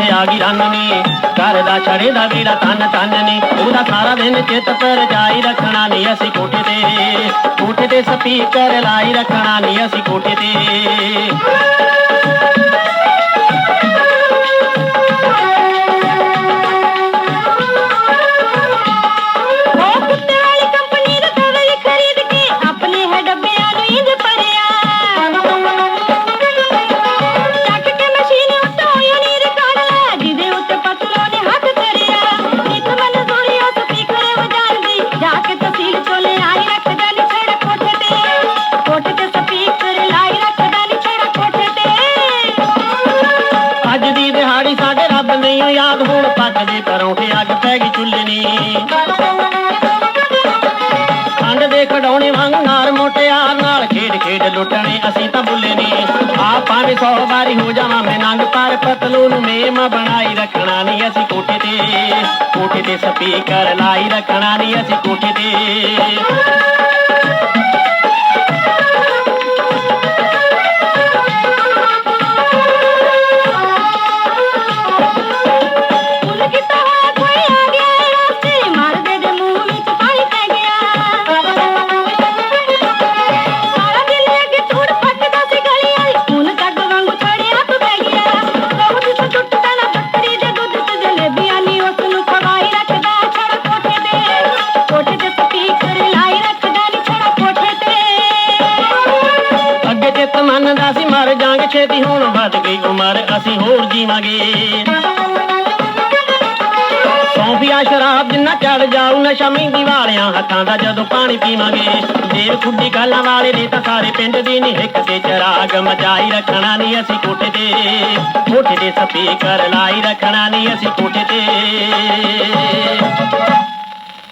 ਆ ਗਈ ਰੰਨ ਨੀ ਦਾ ਛੜੇ ਦਾ ਵੀਰਾ ਤਨ ਤਨ ਨੀ ਉਹਦਾ ਸਾਰਾ ਦਿਨ ਚਿੱਤ ਪਰ ਜਾਈ ਰੱਖਣਾ ਨੀ ਅਸੀਂ ਕੋਠੇ ਤੇ। ਕੋਠੇ ਤੇ ਸਪੀਕਰ ਲਾਈ ਰੱਖਣਾ ਨੀ ਅਸੀਂ ਕੋਠੇ ਤੇ। ਨਹੀਂ ਯਾਦ ਹੁਣ ਪੱਕਦੇ ਪਰੌਂਠੇ ਅੱਗ ਪੈ ਗਈ ਚੁੱਲ੍ਹੇ ਨੀ ਦੇ ਖਡਾਉਣੇ ਵਾਂਗ ਨਾਰ ਮੋਟਿਆਰ ਨਾਲ ਖੇਡ ਖੇਡ ਲੁੱਟਣੇ ਅਸੀਂ ਤਾਂ ਬੁੱਲੇ ਨੀ। ਆ ਭਾਵੇਂ ਸੌ ਵਾਰੀ ਹੋ ਜਾਵਾਂ ਮੈਂ ਨੰਗ, ਪਰ ਪਤਲੂ ਨੂੰ ਮੇਮ ਬਣਾਈ ਰੱਖਣਾ ਨਹੀਂ ਅਸੀਂ ਕੋਠੇ ਤੇ। ਕੋਠੇ ਤੇ ਸਪੀਕਰ ਲਾਈ ਰੱਖਣਾ ਨਹੀਂ ਅਸੀਂ ਕੋਠੇ ਤੇ। ਚਿੱਤ ਸੀ, ਮਰ ਜਾਾਂਗੇ ਛੇਤੀ ਹੁਣ ਵੱਧ ਗਈ ਉਮਰ ਅਸੀਂ ਹੋਰ ਜੀਵਾਂਗੇ। ਸੌਂਫੀਆ ਸ਼ਰਾਬ ਜਿੰਨਾ ਚੜ ਜਾਊ ਨਸ਼ਾ ਮਹਿੰਦੀ ਵਾਲਿਆਂ ਹੱਥਾਂ ਦਾ ਜਦੋਂ ਪਾਣੀ ਪੀਵਾਂਗੇ। ਦੇਰ ਖੁੱਡੀ ਗਾਲਾਂ ਵਾਲੇ ਨੇ ਤਾਂ ਸਾਰੇ ਪਿੰਡ ਦੀ ਨੀ ਹਿੱਕ ਤੇ ਚਰਾਗ ਮਚਾਈ ਰੱਖਣਾ ਨਹੀਂ ਅਸੀਂ ਕੋਠੇ ਤੇ। ਕੋਠੇ ਤੇ ਸਪੀਕਰ ਲਾਈ ਰੱਖਣਾ ਨਹੀਂ ਅਸੀਂ ਕੋਠੇ ਤੇ।